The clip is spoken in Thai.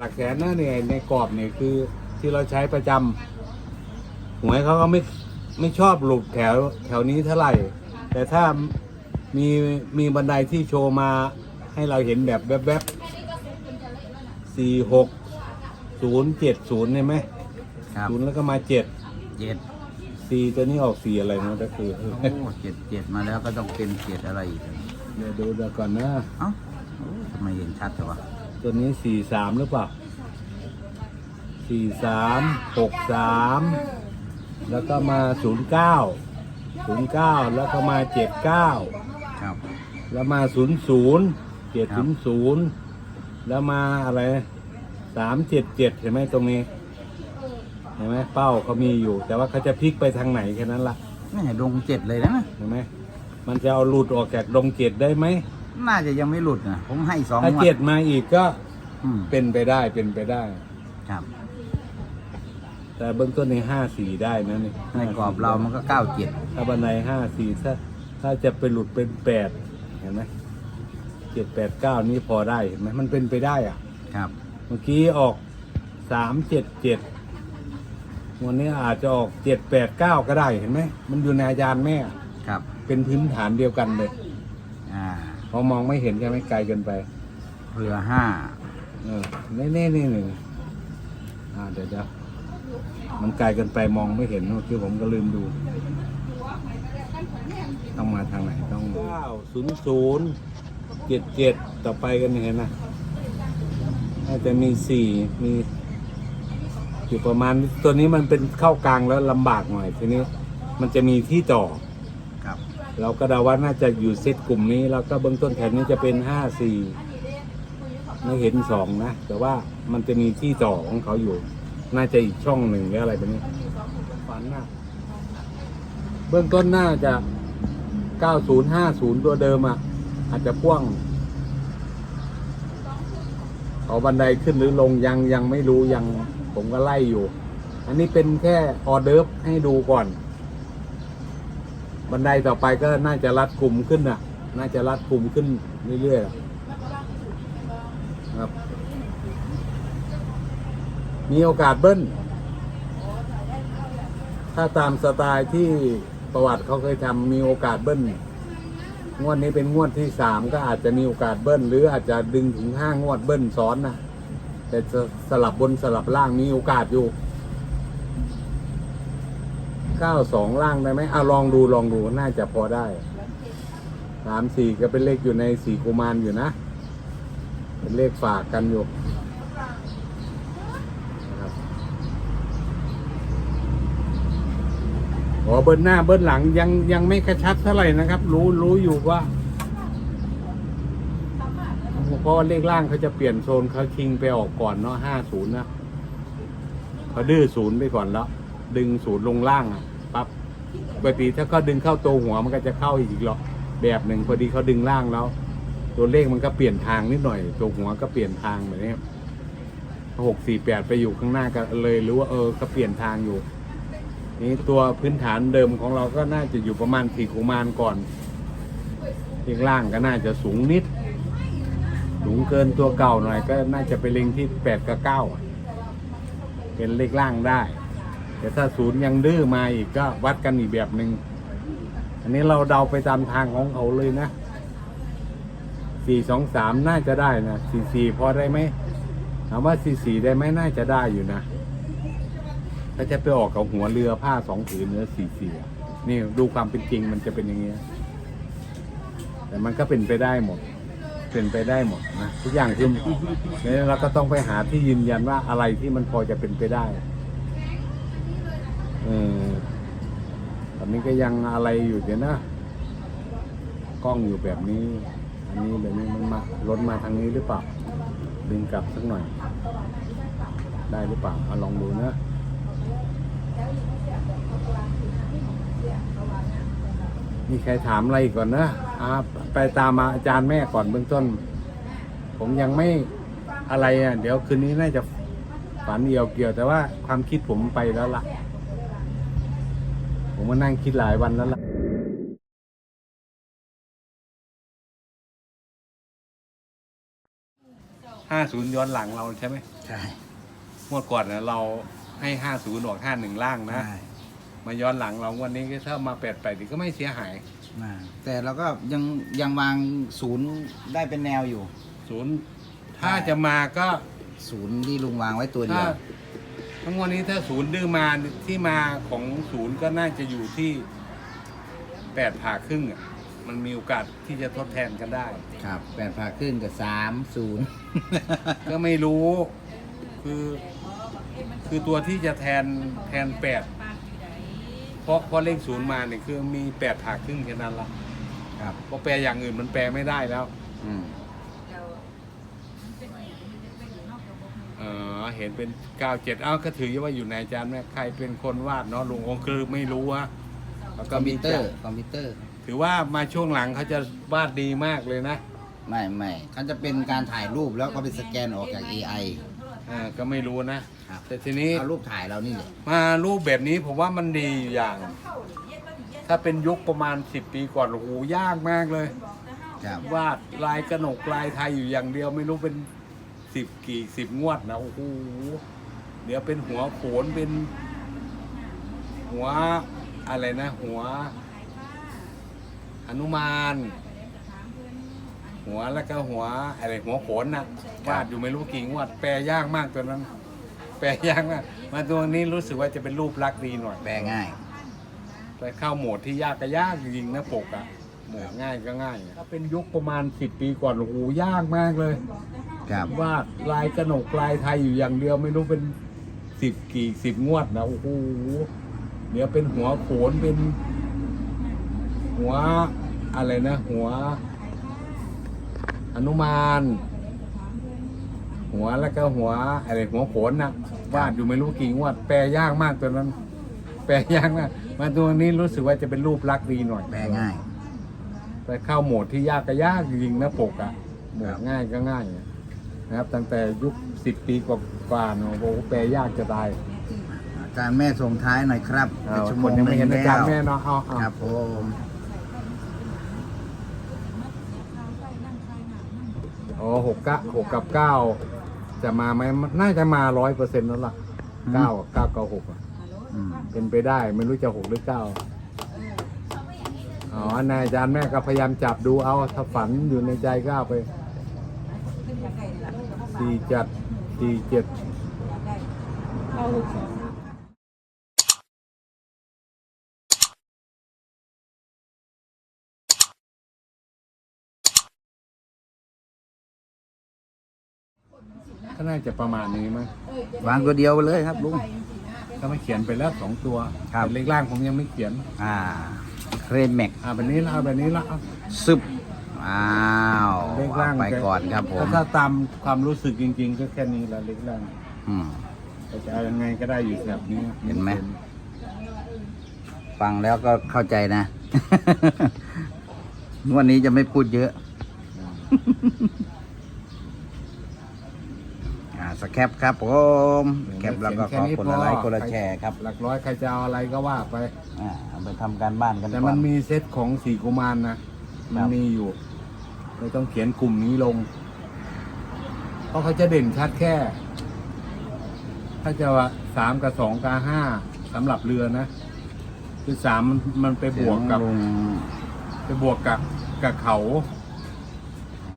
หลักแสนนะเนี่ยในกรอบเนี่ยคือที่เราใช้ประจำหวยเขาก็ไม่ไม่ชอบหลุดแถวแถวนี้เท่าไหร่ แต่ถ้ามีมีบันไดที่โชว์มาให้เราเห็นแบบแวบๆสี่หกศูนย์เจ็ดศูนย์ใช่ไหมครับศูนย์แล้วก็มาเจ็ดเจ็ดสี่ตัวนี้ออกสี่อะไรนะก็คือ โอ้เจ็ดเจ็ดมาแล้วก็ต้องเป็นเจ็ดอะไรอีก เดี๋ยวดูเดี๋ยวก่อนนะ เอ้าโอ้ทำไมเห็นชัดจังวะ ตัวนี้สี่สามหรือเปล่าสี่สามหกสามแล้วก็มาศูนย์เก้าศูนย์เก้าแล้วก็มาเจ็ดเก้าครับ แล้วมาศูนย์ศูนย์เจ็ดครัศูบนย์ศูนย์แล้วมาอะไรสามเจ็ดเจ็ดเห็นไหมตรงนี้เห็นไหมเป้าเขามีอยู่ แต่ว่าเขาจะพลิกไปทางไหนแค่นั้นละไม่เห็นลงเจ็ดเลยนะเห็นไหมมันจะเอาหลุดออกจากดงเจ็ดได้ไหม น่าจะยังไม่หลุดนะผมให้สองถ้างวดเจ็ดมาอีกก็อืมเป็นไปได้เป็นไปได้ ครับ แต่เบื้องต้นในห้าสี่ได้นะนี่ในกรอบเรามันก็เก้าเจ็ดถ้าบันไดห้าสี่ถ้าถ้าจะไปหลุดเป็นแปดเห็นไหมเจ็ดแปดเก้านี่พอได้เห็นไหมมันเป็นไปได้อะครับ เมื่อกี้ออกสามเจ็ดเจ็ดวันนี้อาจจะออกเจ็ดแปดเก้าก็ได้เห็นไหม มันอยู่ในอาจารย์แม่ ครับ เป็นพื้นฐานเดียวกันเลย อ่าพอมองไม่เห็นใช่ไหมไกลเกินไปเรือห้าเออนี่นี่นี่หนึ่งอ่าเดี๋ยวจะมันไกลเกินไปมองไม่เห็นเมื่อกี้ผมก็ลืมดูต้องมาทางไหนต้องเก้าศูนย์ศูนย์เจ็ดเจ็ดต่อไปกันเห็นนะน่าจะมีสี่มีอยู่ประมาณตัวนี้มันเป็นเข้ากลางแล้วลำบากหน่อยทีนี้มันจะมีที่ต่อครับ เราก็เดาว่าน่าจะอยู่เซตกลุ่มนี้ แล้วก็เบื้องต้นแถวนี้จะเป็นห้าสี่ไม่เห็นสองนะ แต่ว่ามันจะมีที่ต่อของเขาอยู่ น่าจะอีกช่องหนึ่งหรืออะไรแบบนี้ฝันนะเบื้องต้นน่าจะเก้าศูนย์ห้าศูนย์ตัวเดิมอะ อาจจะพ่วงเอาบันไดขึ้นหรือลงยังยังไม่รู้ยังผมก็ไล่อยู่ อันนี้เป็นแค่ออเดิร์ฟให้ดูก่อน บันไดต่อไปก็น่าจะรัดกลุ่มขึ้นน่ะน่าจะรัดกลุ่มขึ้นเรื่อยๆครับมีโอกาสเบิ้ล ถ้าตามสไตล์ที่ประวัติเขาเคยทำมีโอกาสเบิ้ล งวดนี้เป็นงวดที่สามก็อาจจะมีโอกาสเบิ้ล หรืออาจจะดึงถึงห้างวดเบิ้ลซ้อนนะแต่สลับบนสลับล่างมีโอกาสอยู่ เก้าสองล่างได้ไหมอะลองดูลองดูน่าจะพอได้สามสี่ก็เป็นเลขอยู่ในสี่กุมารอยู่นะ เป็นเลขฝากกันอยู่ครับอ๋อเบิ้ลหน้าเบิ้ลหลังยังยังไม่กระชับเท่าไหร่นะครับ รู้รู้อยู่ว่าเพราะเลขล่างเขาจะเปลี่ยนโซนเขาคิงไปออกก่อนเนาะห้าศูนย์นะเขาดื้อศูนย์ไปก่อนแล้ว ดึงศูนย์ลงล่างอะ ปั๊บปกติถ้าเขาดึงเข้าตัวหัวมันก็จะเข้าอีกหรอกแบบหนึ่งพอดีเขาดึงล่างแล้ว ตัวเลขมันก็เปลี่ยนทางนิดหน่อย ตัวหัวก็เปลี่ยนทางแบบนี้หกสี่แปดไปอยู่ข้างหน้าก็เลยรู้ว่าเออก็เปลี่ยนทางอยู่ นี่ตัวพื้นฐานเดิมของเราก็น่าจะอยู่ประมาณสี่กุมารก่อนเลขล่างก็น่าจะสูงนิด สูงเกินตัวเก่าหน่อย ก็น่าจะไปเล็งที่แปดกับเก้าเป็นเลขล่างได้ แต่ถ้าศูนย์ยังดื้อมาอีกก็วัดกันอีกแบบหนึ่งอันนี้เราเดาไปตามทางของเขาเลยนะสี่สองสามน่าจะได้นะสี่สี่พอได้ไหมถามว่าสี่สี่ได้ไหมน่าจะได้อยู่นะถ้าจะไปออกกับหัวเรือผ้าสองผืนเนื้อสี่สี่นี่ดูความเป็นจริงมันจะเป็นอย่างเงี้ยแต่มันก็เป็นไปได้หมด เป็นไปได้หมดนะทุกอย่างคือเนี่ยเราก็ต้องไปหาที่ยืนยันว่าอะไรที่มันพอจะเป็นไปได้ ตอนนี้ก็ยังอะไรอยู่เดี๋ยวนะ กล้องอยู่แบบนี้ อันนี้แบบนี้มันมารถมาทางนี้หรือเปล่า ดึงกลับสักหน่อย ได้หรือเปล่าเอาลองดูนะมีใครถามอะไรก่อนนะอ่าไปตามมาอาจารย์แม่ก่อนเบื้องต้น ผมยังไม่อะไรอะ เดี๋ยวคืนนี้น่าจะฝันเดียวเกี่ยวแต่ว่าความคิดผมไปแล้วล่ะ ผมมานั่งคิดหลายวันแล้วล่ะห้าศูนย์ย้อนหลังเราใช่ไหมใช่เมื่อก่อนนะเราให้ห้าศูนย์ออกห้าหนึ่งล่างนะ ใช่มาย้อนหลังเราวันนี้ก็ถ้ามาแปดแปดก็ไม่เสียหายมาแต่เราก็ยังยังวางศูนย์ได้เป็นแนวอยู่ ศูนย์ถ้าจะมาก็ศูนย์ที่ลุงวางไว้ตัวเดีถ้ายว ทั้งวันนี้ถ้าศูนย์ดื้อมาที่มาของศูนย์ก็น่าจะอยู่ที่แปดผ่าครึ่งอะมันมีโอกาสที่จะทดแทนกันได้ ครับแปดผ่าครึ่งกับสามศูนย์ ก็ไม่รู้คือคือตัวที่จะแทนแทนแปดเพราะเพราะเลขศูนย์มาเนี่ยคือมีแปดผ่าครึ่งแค่นั้นละครับเพราะแปลอย่างอื่นมันแปลไม่ได้แล้ว อืม เออเห็นเป็นเก้าเจ็ดเอ้าก็ถือว่าอยู่ในอาจารย์แม่ใครเป็นคนวาดเนาะลุงองค์คือไม่รู้อะแล้วคก็อมมีพิวเตอจัร์ดคอมพิวเตอร์ ถือว่ามาช่วงหลังเขาจะวาดดีมากเลยนะไม่ไม่เขาจะเป็นการถ่ายรูปแล้วก็ไปสแกนออกจาก AI อ่าก็ไม่รู้นะ ครับ แต่ทีนี้เอารูปถ่ายเรานี่แหละมารูปแบบนี้ผมว่ามันดีอยู่อย่าง ถ้าเป็นยุคประมาณสิบปีก่อนโอ้โหยากมากเลย ครับวาดลายกระหนกลายไทยอยู่อย่างเดียวไม่รู้เป็น สิบกี่สิบงวดนะโอ้โหเดี๋ยวเป็นหัวโขนเป็น หัวอะไรนะ หัวหนุมานหัวแล้วก็หัวอะไรหัวโขนนะวาดอยู่ไม่รู้กี่งวด แปลยากมากตัวนั้น แปลยากมากมาตัวนี้รู้สึกว่าจะเป็นรูปลักษณ์ดีหน่อยแปลง่าย แต่เข้าโหมดที่ยากก็ยากจริงๆนะปกอะโหมดง่ายก็ง่ายอะถ้าเป็นยุคประมาณสิบปีก่อนโอ้โหยากมากเลย ครับ วาดลายกระหนกลายไทยอยู่อย่างเดียวไม่รู้เป็นสิบกี่สิบงวดนะโอ้โหเดี๋ยวเป็นหัวโขนเป็น หัวอะไรนะ หัวหนุมาน หัวแล้วก็หัวอะไรหัวโขนนะวาดอยู่ไม่รู้กี่งวด แปลยากมากตัวนั้น แปลยากมากมาตัวนี้รู้สึกว่าจะเป็นรูปลักษณ์ดีหน่อยแปลง่าย แต่เข้าโหมดที่ยากก็ยากจริงๆนะปกอะโหมครัดบง่ายก็ง่ายอะ นะครับ ตั้งแต่ยุคสิบปีกว่าๆเนอะโอ้โหแปลยากจะตายอาจารย์แม่ส่งท้ายหน่อยครับเอาเป็นชั่วคโมนงยังไม่เห็นหอานึ่งจารย์แล้วแม่เนาะเอาเอาครับผมโอ้หกเก้าหกกับเก้าจะมาไหมน่าจะมาร้อยเปอร์เซ็นต์แล้วล่ะเก้าเก้าเก้าหกอะอืมเป็นไปได้ไม่รู้จะหกหรือเก้าอ๋อนายอาจารย์แม่ก็พยายามจับดูเอาถ้าฝันอยู่ในใจก็เอาไป สี่เจ็ดสี่เจ็ดก็น่าจะประมาณนี้มั้งวางตัวเดียวไปเลยครับลุงก็ไม่เขียนไปแล้วสองตัวครับแต่เลขล่างผมยังไม่เขียน อ่าเครนแม็กอ่าแบบนี้ละเอาแบบนี้ละเอาซึบ อ้าวเลขล่างไปก่อนครับผมถ้าตามความรู้สึกจริง ๆ ก็แค่นี้ละเลขล่างอืมแต่จะเอายังไงก็ได้อยู่แบบนี้เห็นไหมฟังแล้วก็เข้าใจนะงวันนี้จะไม่พูดเยอะอ่าสแคปครับผมแคปแล้วก็ขอคนละไลค์คนละแชร์ครับ หลักร้อยใครจะเอาอะไรก็ว่าไปอ่าเอาไปทำการบ้านกันแต่ก่มัอนนมีเซตของสี่กุมารนะ มันมีอยู่ เลยต้องเขียนกลุ่มนี้ลง เพราะเขาจะเด่นชัดแค่ ถ้าจะว่าสามกับสองกับห้าสำหรับเรือนะ คือสามมันมันไปบวกกับเสียงลุงไปบวกกับกับเขา